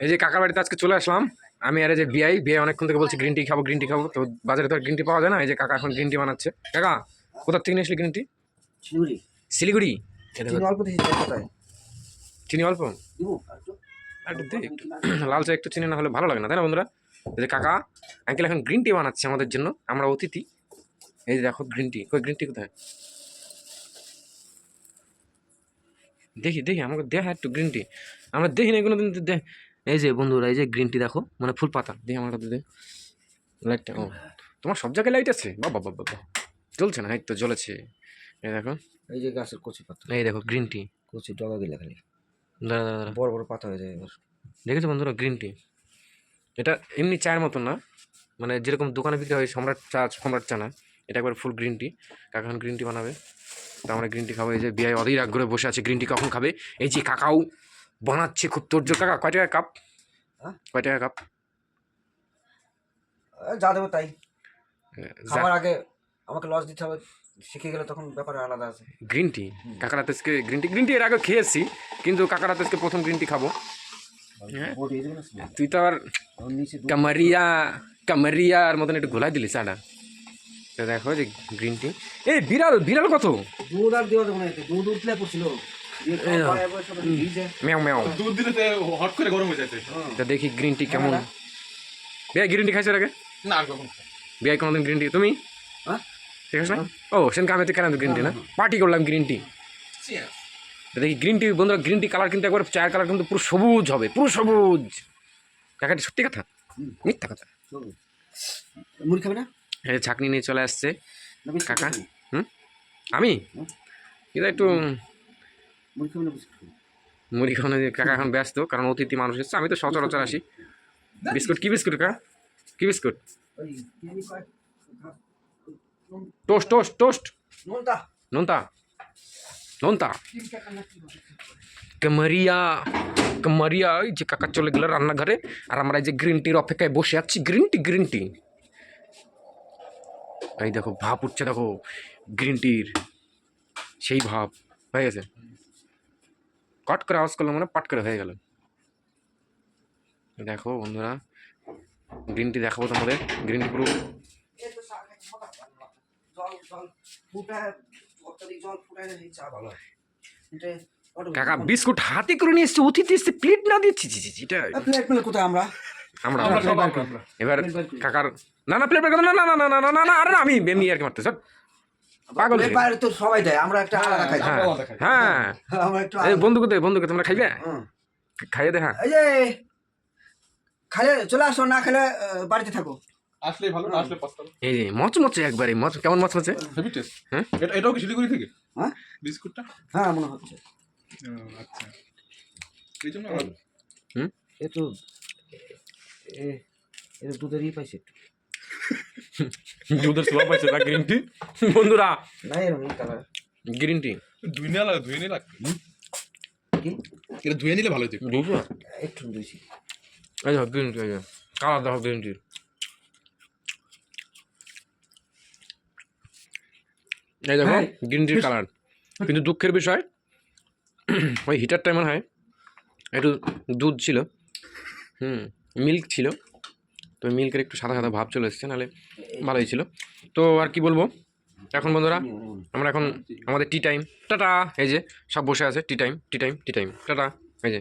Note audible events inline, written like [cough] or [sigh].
এই যে কাকার বাড়িতে আজকে চলে আসলাম। আমি আর যে বিআই বিআই অনেকক্ষণ থেকে বলছি গ্রিন টি খাব গ্রিন টি খাব। তো বাজারে তো গ্রিন টি পাওয়া যায় না। এই যে কাকা এখন গ্রিন টি বানাচ্ছে। কাকা কোথার থেকে নিয়ে আসলি গ্রিন টি শিলিগুড়ি। চিনি অল্প [clears throat] লাল চা একটু চিনি না হলে ভালো লাগে না তাই না বন্ধুরা? এই যে কাকা আঙ্কেল এখন গ্রিন টি বানাচ্ছে আমাদের জন্য। আমরা অতিথি। এই যে দেখো গ্রিন টি কই গ্রিন টি কোথায়? দেখি দেখি আমাকে দেখা একটু গ্রিন টি আমরা দেখি না কোনো দিন দেখ এই যে বন্ধুরা এই যে গ্রিন টি দেখো মানে ফুল পাতা। দিয়ে আমার কাছে দে। লাইটটা ও। তোমার সব জায়গায় লাইট আছে? বাবা বাবা বাবা জ্বলছে না? এই তো জ্বলেছে। এই দেখো। এই যে গাছের কচি পাতা। এই দেখো গ্রিন টি কচি ডগা গেলে খালি। দাঁড়া দাঁড়া দাঁড়া। বড় বড় পাতা হয়ে যায় এবার। দেখেছ বন্ধুরা গ্রিন টি এটা এমনি চায়ের মতন না। মানে যেরকম দোকানে বিক্রি হয় সম্রাট চা সম্রাট চা না। এটা একবার ফুল গ্রিন টি কাকা এখন গ্রিন টি বানাবে। তা আমরা গ্রিন টি খাব। এই যে বিয়ে অধীর আগ্রহে বসে আছে। গ্রিন টি কখন খাবে? এই যে কাকাও। বানাচ্ছে খুব তোর কাকা কয় টাকা কাপ হ্যাঁ? কয় টাকা কাপ যা দেবো তাই। খাবার আগে আমাকে লস দিতে হবে। শিখে গেলে তখন ব্যাপারে আলাদা আছে। গ্রিন টি কাকার হাতে আজকে গ্রিন টি গ্রিন টি এর আগে খেয়েছি কিন্তু কাকার হাতে আজকে প্রথম গ্রিন টি খাব। হ্যাঁ? তুই তো দু- কামারিয়া কামারিয়ার মতন একটু ঘোলাই দিলি চাটা দেখো যে গ্রিন টি এই বিড়াল বিড়াল কত? দুধ আর দেওয়া যাবে না দুধ উঠলে পড়ছিল। ম্যাও ম্যাও দুধ দিলে হট করে গরম হয়ে যাচ্ছে হ্যাঁ। দেখি গ্রিন টি কেমন। বিয়া গ্রিন টি খাইছো আগে? না আর কখন। বিয়া কোনোদিন গ্রিন টি তুমি? হ্যাঁ? ঠিক আছে? না ও সেদিনকে আমি তো কেন গ্রিন টি না? পার্টি করলাম গ্রিন টি দেখি গ্রিন টি বন্ধুরা গ্রিন টি কালার কিন্তু একবার চায়ের কালার কিন্তু পুরো সবুজ হবে পুরো সবুজ। কাকাটি সত্যি কথা? মিথ্যা কথা। মুড়ি খাবে না? এই ছাকনি নিয়ে চলে আসছে। কাকা? হুম? আমি। এটা একটু মুড়ি খাওয়ানো কাকা এখন ব্যস্ত কারণ অতিথি মানুষ এসছে আমি তো সচরাচর আসি। বিস্কুট কি বিস্কুট কাকা? কি বিস্কুট? ওই টোস্ট টোস্ট টোস্ট। নোনতা। নোনতা? কামারিয়া কামারিয়া এই যে কাকা চলে গেল রান্নাঘরে আর আমরা এই যে গ্রিন টির অপেক্ষায় বসে আছি গ্রিন টি গ্রিন টি। এই দেখো ভাব উঠছে দেখো গ্রিন টির সেই ভাব হয়ে গেছে। কট করে আওয়াজ করলাম মানে পাট করে হয়ে গেল দেখো বন্ধুরা গ্রিন টি দেখাবো তোমাদের গ্রিন টি পুরো কাকা বিস্কুট হাতে করে নিয়ে এসছে অতিথি এসছে প্লেট না দিচ্ছি জি জি এটা আমরা এবার কাকার না না প্লেট না না না না না না না আরে আমি এমনি আর কি মারতে স্যার পাগল বাইরে তো সবাই দেয় আমরা একটা আলাদা খাই। হ্যাঁ আলাদা হ্যাঁ। আমরা একটু বন্ধুকে দে বন্ধুকে তোমরা খাইবে? হুম। খাইয়ে দে হ্যাঁ। এই যে খালে চলে আসো না খেলে বাড়িতে থাকো। আসলে ভালো না আসলে পস্তাবো। এই যে মচ মচে একবারে মচ কেমন মচ মচে? হেভি টেস্ট হ্যাঁ? এটা এটাও কি শিলিগুড়ি থেকে? হ্যাঁ? বিস্কুটটা? হ্যাঁ মনে হচ্ছে। আচ্ছা। এই জন্য ভালো। একটু এ- দুধেরই পাইছে একটু। দুধের সোয়া পাইছে না গ্রিন টি বন্ধুরা না এরকম কালার গ্রিন টি ধুয়ে নেওয়া লাগে ধুয়ে নিয়ে লাগবে এটা ধুয়ে নিলে ভালো হতো একটু। দিয়েছি এই দেখো গ্রিন টি এই কালার দেখো গ্রিন টি এই দেখো। গ্রিন টির কালার কিন্তু দুঃখের বিষয় ওই হিটারটা মনে হয় একটু দুধ ছিল হুম মিল্ক ছিল। তো মিল্কের একটু সাদা সাদা ভাব চলে এসেছে, নাহলে ভালোই ছিল। তো আর কি বলব? এখন বন্ধুরা, আমরা এখন আমাদের টি টাইম টাটা! এই যে, সব বসে আছে tea time tea time tea time tata! এই যে।